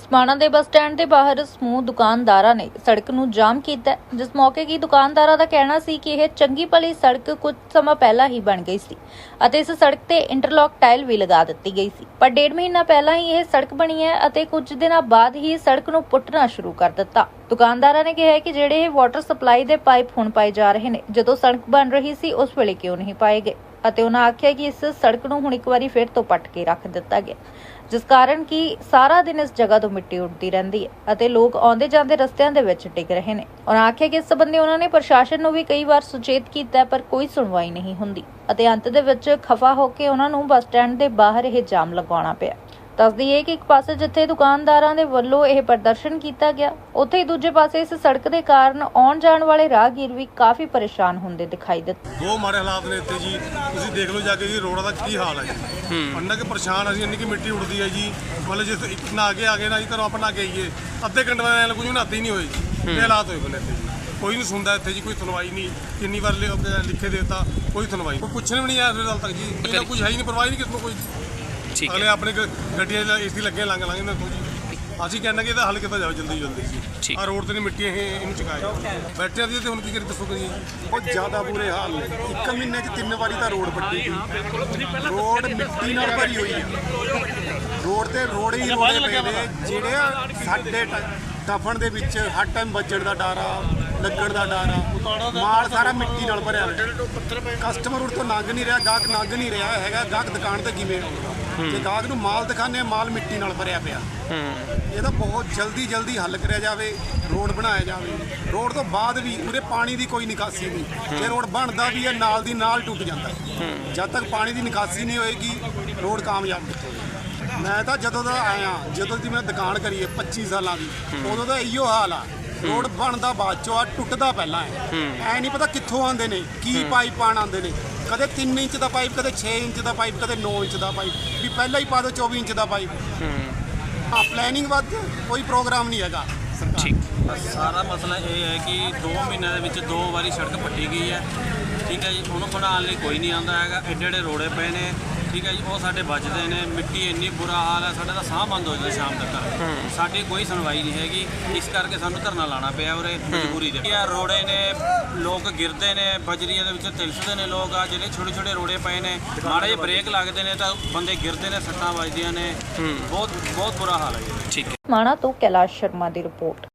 ਸਮਾਣਾ ਦੇ bus stand ਦੇ ਬਾਹਰ ਸਮੂਹ ਦੁਕਾਨਦਾਰਾਂ ਨੇ ਸੜਕ ਨੂੰ ਜਾਮ ਕੀਤਾ ਜਿਸ ਮੌਕੇ ਕੀ ਦੁਕਾਨਦਾਰਾਂ ਦਾ ਕਹਿਣਾ ਸੀ ਕਿ ਇਹ ਚੰਗੀ ਭਲੀ ਸੜਕ ਕੁਝ ਸਮਾਂ ਪਹਿਲਾਂ ਹੀ ਬਣ ਗਈ ਸੀ ਅਤੇ ਇਸ ਸੜਕ ਤੇ ਇੰਟਰਲੌਕ ਟਾਇਲ ਵੀ ਲਗਾ ਦਿੱਤੀ ਗਈ ਸੀ। ਪਰ ਡੇਢ ਮਹੀਨਾ ਪਹਿਲਾਂ ਹੀ ਇਹ ਸੜਕ ਬਣੀ ਹੈ ਅਤੇ ਕੁਝ ਦਿਨਾਂ ਬਾਅਦ ਹੀ ਸੜਕ ਨੂੰ ਪੁੱਟਣਾ ਸ਼ੁਰੂ ਕਰ ਦਿੱਤਾ। ਦੁਕਾਨਦਾਰਾਂ ਨੇ ਕਿਹਾ ਕਿ ਜਿਹੜੇ ਇਹ ਵਾਟਰ ਸਪਲਾਈ ਦੇ ਪਾਈਪ ਹੁਣ ਪਾਏ ਜਾ ਰਹੇ ਨੇ, ਜਦੋਂ ਸੜਕ ਬਣ ਰਹੀ ਸੀ, ਉਸ ਵੇਲੇ ਕਿਉਂ ਨਹੀਂ ਪਾਏ ਗਏ? ਅਤੇ ਉਹਨਾਂ ਆਖਿਆ ਕਿ ਇਸ ਸੜਕ ਨੂੰ ਹੁਣ ਇੱਕ ਵਾਰੀ ਫਿਰ ਤੋਂ ਪੱਟ ਕੇ ਰੱਖ ਦਿੱਤਾ ਗਿਆ। ਜਿਸ ਕਾਰਨ ਕਿ ਸਾਰਾ ਦਿਨ ਇਸ ਜਗ੍ਹਾ ਤੋਂ ਮਿੱਟੀ ਉੱਡਦੀ ਰਹਿੰਦੀ ਹੈ ਅਤੇ ਲੋਕ ਆਉਂਦੇ ਜਾਂਦੇ ਰਸਤਿਆਂ ਦੇ ਵਿੱਚ ਡਿੱਗ ਰਹੇ ਨੇ। ਉਹਨਾਂ ਆਖਿਆ ਕਿ ਇਸ ਸੰਬੰਧੀ ਉਹਨਾਂ ਨੇ ਪ੍ਰਸ਼ਾਸਨ ਨੂੰ ਵੀ ਕਈ ਵਾਰ ਸੁਚੇਤ ਕੀਤਾ ਪਰ ਕੋਈ ਸੁਣਵਾਈ ਨਹੀਂ ਹੁੰਦੀ ਅਤੇ ਅੰਤ ਦੇ ਵਿੱਚ ਖਫਾ ਹੋ ਕੇ ਉਹਨਾਂ ਨੂੰ ਬੱਸ ਸਟੈਂਡ ਦੇ ਬਾਹਰ ਇਹ ਜਾਮ ਲਗਾਉਣਾ ਪਿਆ। ਦੱਸਦੀ ਹੈ ਕਿ ਇੱਕ ਪਾਸੇ ਜਿੱਥੇ ਦੁਕਾਨਦਾਰਾਂ ਦੇ ਵੱਲੋਂ ਇਹ ਪ੍ਰਦਰਸ਼ਨ ਕੀਤਾ ਗਿਆ ਉੱਥੇ ਹੀ ਦੂਜੇ ਪਾਸੇ ਇਸ ਸੜਕ ਦੇ ਕਾਰਨ ਆਉਣ ਜਾਣ ਵਾਲੇ ਰਾਹਗੀਰ ਵੀ ਕਾਫੀ ਪਰੇਸ਼ਾਨ ਹੁੰਦੇ ਦਿਖਾਈ ਦਿੱਤੇ। ਬਹੁਤ ਮਾੜੇ ਹਾਲਾਤ ਨੇ ਇੱਥੇ ਜੀ। ਤੁਸੀਂ ਦੇਖ ਲਓ ਜਾ ਕੇ ਜੀ ਰੋਡਾਂ ਦਾ ਕੀ ਹਾਲ ਹੈ ਜੀ। ਅੰਨਾ ਕਿ ਪਰੇਸ਼ਾਨ ਅਸੀਂ ਇੰਨੀ ਕਿ ਮਿੱਟੀ ਉੱਡਦੀ ਹੈ ਜੀ। ਮਤਲਬ ਜੇ ਇੱਕ ਨਾ ਕੇ ਆ ਗਏ ਨਾ ਜੀ ਘਰੋਂ ਆਪਾਂ ਨਾ ਕੇ ਆਈਏ। ਅੱਧੇ ਘੰਟੇ ਜੀ ਨਹਾਤੇ ਹੀ ਨਹੀਂ ਹੋਏ ਜੀ। ਇਹ ਹਾਲਾਤ ਹੋਏ ਬਲੇ ਇੱਥੇ ਜੀ। ਕੋਈ ਨਹੀਂ ਸੁਣਦਾ ਇੱਥੇ ਜੀ ਕੋਈ ਸੁਣਵਾਈ ਨਹੀਂ। ਕਿੰਨੀ ਵਾਰ ਅੱਗੇ ਲਿਖੇ ਦੇਤਾ ਕੋਈ ਸੁਣਵਾਈ ਕੋਈ ਪੁੱਛਣ ਵੀ ਨਹੀਂ ਆਇਆ ਫਿਰ ਹਾਲ ਤੱਕ ਜੀ। ਇਹਨਾਂ ਕੁਝ ਹੈ ਹੀ ਨਹੀਂ ਪਰਵਾਹ ਨਹੀਂ ਕਿਸ ਨੂੰ ਕੋਈ। ਠੀਕ ਅਗਲੇ ਹੈ। ਆਪਣੇ ਗ- ਗੱਡੀਆਂ ਦਾ ਏਸੀ ਲੱਗੇ ਲੰਘ ਲੰਘ ਨਾ ਜੀ। ਅਸੀਂ ਕਹਿੰਦੇ ਕਿ ਇਹਦਾ ਹੱਲ ਕੀਤਾ ਜਾਵੇ ਜਲਦੀ ਜਲਦੀ ਠੀਕ। ਆ ਰੋਡ ਤੇ ਨਹੀਂ ਮਿੱਟੀ ਇਹ ਇਹਨੂੰ ਚੁਕਾਇਆ ਬੈਠਿਆਂ ਦੀ ਤੇ ਹੁਣ ਕੀ ਕਰੀ ਦੱਸੋ ਜੀ? ਬਹੁਤ ਜ਼ਿਆਦਾ ਬੁਰੇ ਹਾਲ ਨੇ। ਇੱਕ ਮਹੀਨੇ 'ਚ ਤਿੰਨ ਵਾਰੀ ਤਾਂ ਰੋਡ ਪੱਟੀ ਗਈ ਰੋਡ ਮਿੱਟੀ ਨਾਲ ਭਰੀ ਹੋਈ ਹੈ ਰੋਡ ਤੇ ਰੋੜ ਹੀ ਰੋੜੇ ਪਏ ਨੇ। ਜਿਹੜੇ ਆ ਸਾਡੇ ਟ- ਟਫਣ ਦੇ ਵਿੱਚ ਹਰ ਟਾਈਮ ਵੱਜਣ ਦਾ ਡਰ ਆ ਲੱਗਣ ਦਾ ਡਰ ਆ। ਮਾਲ ਸਾਰਾ ਮਿੱਟੀ ਨਾਲ ਭਰਿਆ ਹੋਇਆ। ਕਸਟਮਰ ਉਰ ਤੋਂ ਲੰਘ ਨਹੀਂ ਰਿਹਾ ਗਾਹਕ ਲੰਘ ਨਹੀਂ ਰਿਹਾ ਹੈਗਾ। ਗਾਹਕ ਦੁਕਾਨ ਤੇ ਕਿਵੇਂ ਆਊਗਾ ਜੇ ਗਾਹਕ ਨੂੰ ਮਾਲ ਦਿਖਾਣੇ ਮਾਲ ਮਿੱਟੀ ਨਾਲ ਭਰਿਆ ਪਿਆ। ਇਹਦਾ ਬਹੁਤ ਜਲਦੀ ਜਲਦੀ ਹੱਲ ਕਰਿਆ ਜਾਵੇ ਰੋਡ ਬਣਾਇਆ ਜਾਵੇ। ਰੋਡ ਤੋਂ ਬਾਅਦ ਵੀ ਉਰੇ ਪਾਣੀ ਦੀ ਕੋਈ ਨਿਕਾਸੀ ਨਹੀਂ। ਜੇ ਰੋਡ ਬਣਦਾ ਵੀ ਹੈ ਨਾਲ ਦੀ ਨਾਲ ਟੁੱਟ ਜਾਂਦਾ ਜਦ ਤੱਕ ਪਾਣੀ ਦੀ ਨਿਕਾਸੀ ਨਹੀਂ ਹੋਏਗੀ ਰੋਡ ਕਾਮਯਾਬ ਕਿੱਥੇ ਹੋਏਗਾ। ਮੈਂ ਤਾਂ ਜਦੋਂ ਦਾ ਆਇਆ ਜਦੋਂ ਦੀ ਮੈਂ ਦੁਕਾਨ ਕਰੀ ਹੈ 25 ਸਾਲਾਂ ਦੀ ਉਦੋਂ ਦਾ ਇਹੋ ਹਾਲ ਆ। ਰੋਡ ਬਣਦਾ ਬਾਅਦ ਚੋਂ ਆ ਟੁੱਟਦਾ ਪਹਿਲਾਂ ਹੈ। ਐ ਨਹੀਂ ਪਤਾ ਕਿੱਥੋਂ ਆਉਂਦੇ ਨੇ ਕੀ ਪਾਈਪ ਪਾਣ ਆਉਂਦੇ ਨੇ। ਕਦੇ 3 ਇੰਚ ਦਾ ਪਾਈਪ ਕਦੇ 6 ਇੰਚ ਦਾ ਪਾਈਪ ਕਦੇ 9 ਇੰਚ ਦਾ ਪਾਈਪ। ਵੀ ਪਹਿਲਾਂ ਹੀ ਪਾ ਦਿਓ 24 ਇੰਚ ਦਾ ਪਾਈਪ। ਹਾਂ। ਪਲੈਨਿੰਗ ਵੱਧ ਕੋਈ ਪ੍ਰੋਗਰਾਮ ਨਹੀਂ ਹੈਗਾ ਸਰਕਾਰ। ਠੀਕ। ਸਾਰਾ ਮਸਲਾ ਇਹ ਹੈ ਕਿ 2 ਮਹੀਨਿਆਂ ਦੇ ਵਿੱਚ ਦੋ ਵਾਰੀ ਸੜਕ ਪੱਟੀ ਗਈ ਹੈ। ਠੀਕ ਹੈ ਜੀ ਉਹਨੂੰ ਬਣਾਉਣ ਲਈ ਕੋਈ ਨਹੀਂ ਆਉਂਦਾ ਹੈਗਾ। ਐਡੇ ਐਡੇ ਰੋੜੇ ਪਏ ਨੇ। ਠੀਕ ਹੈ ਜੀ ਉਹ ਸਾਡੇ ਵੱਜਦੇ ਨੇ ਮਿੱਟੀ ਇੰਨੀ ਬੁਰਾ ਹਾਲ ਹੈ ਸਾਡਾ ਤਾਂ ਸਾਹ ਬੰਦ ਹੋ ਜਾਂਦਾ ਸ਼ਾਮ ਤੱਕ। ਸਾਡੀ ਕੋਈ ਸੁਣਵਾਈ ਨਹੀਂ ਹੈਗੀ ਇਸ ਕਰਕੇ ਸਾਨੂੰ ਧਰਨਾ ਲਾਣਾ ਪਿਆ ਉਰੇ ਮਜਬੂਰੀ ਦੇ ਇਹ ਰੋੜੇ ਨੇ ਲੋਕ ਗਿਰਦੇ ਨੇ ਬਜਰੀਆਂ ਦੇ ਵਿੱਚ ਤਿਲਸਦੇ ਨੇ ਲੋਕ ਆ ਜਿਹੜੇ ਛੋਟੇ ਛੋਟੇ ਰੋੜੇ ਪਏ ਨੇ ਮਾੜੇ ਬ੍ਰੇਕ ਲੱਗਦੇ ਨੇ ਤਾਂ ਬੰਦੇ ਗਿਰਦੇ ਨੇ ਸੱਟਾਂ ਵੱਜਦੀਆਂ ਨੇ। ਬਹੁਤ ਬਹੁਤ ਬੁਰਾ ਹਾਲ ਹੈ ਜੀ। ਠੀਕ ਹੈ। ਸਮਾਣਾ ਤੋਂ ਕੈਲਾਸ਼ ਸ਼ਰਮਾ ਦੀ ਰਿਪੋਰਟ।